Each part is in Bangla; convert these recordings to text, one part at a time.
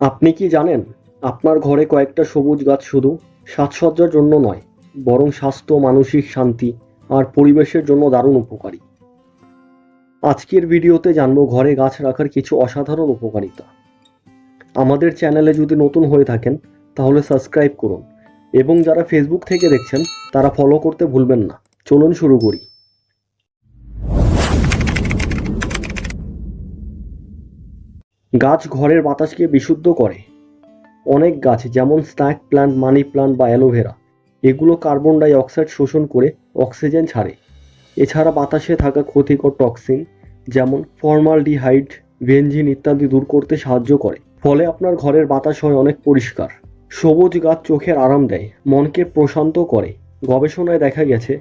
আপনি কি জানেন, আপনার ঘরে কয়েকটা সবুজ গাছ শুধু সাজসজ্জার জন্য নয়, বরং স্বাস্থ্য, মানসিক শান্তি আর পরিবেশের জন্য দারুণ উপকারী। আজকের ভিডিওতে জানব ঘরে গাছ রাখার কিছু অসাধারণ উপকারিতা। আমাদের চ্যানেলে যদি নতুন হয়ে থাকেন, তাহলে সাবস্ক্রাইব করুন এবং যারা ফেসবুক থেকে দেখছেন, তারা ফলো করতে ভুলবেন না। চলুন শুরু করি। গাছ ঘরের বাতাসকে বিশুদ্ধ করে। অনেক গাছ, যেমন স্ন্যাক প্ল্যান্ট, মানি প্ল্যান্ট বা অ্যালোভেরা, এগুলো কার্বন ডাই অক্সাইড শোষণ করে অক্সিজেন ছাড়ে। এছাড়া বাতাসে থাকা ক্ষতিকর টক্সিন, যেমন ফর্মালডিহাইড, বেনজিন ইত্যাদি দূর করতে সাহায্য করে। ফলে আপনার ঘরের বাতাস হয় অনেক পরিষ্কার। সবুজ গাছ চোখের আরাম দেয়, মনকে প্রশান্ত করে। গবেষণায় দেখা গেছে,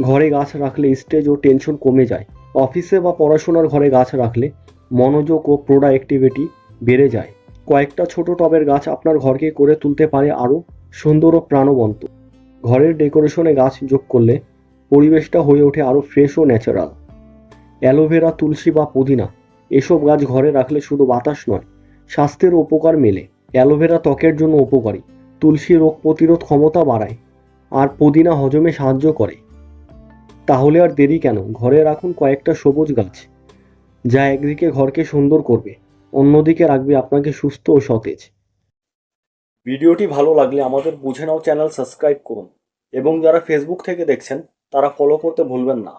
ঘরে গাছ রাখলে স্টেজ ও টেনশন কমে যায়। অফিসে বা পড়াশোনার ঘরে গাছ রাখলে মনোযোগ ও প্রোডাক্টিভিটি বেড়ে যায়। কয়েকটা ছোট টবের গাছ আপনার ঘরকে করে তুলতে পারে আরও সুন্দর ও প্রাণবন্ত। ঘরের ডেকোরেশনে গাছ যোগ করলে পরিবেশটা হয়ে ওঠে আরও ফ্রেশ ও ন্যাচারাল অ্যালোভেরা, তুলসী বা পুদিনা, এসব গাছ ঘরে রাখলে শুধু বাতাস নয়, স্বাস্থ্যের উপকার মেলে। অ্যালোভেরা ত্বকের জন্য উপকারী, তুলসী রোগ প্রতিরোধ ক্ষমতা বাড়ায়, আর পুদিনা হজমে সাহায্য করে। তাহলে আর দেরি কেন? ঘরে রাখুন কয়েকটা সবুজ গাছ। যা একদিকে ঘরকে সুন্দর করবে, অন্যদিকে রাখবে আপনাকে সুস্থ ও সতেজ। ভিডিওটি ভালো লাগলে আমাদের বুঝে নাও চ্যানেল সাবস্ক্রাইব করুন এবং যারা ফেসবুক থেকে দেখছেন, তারা ফলো করতে ভুলবেন না।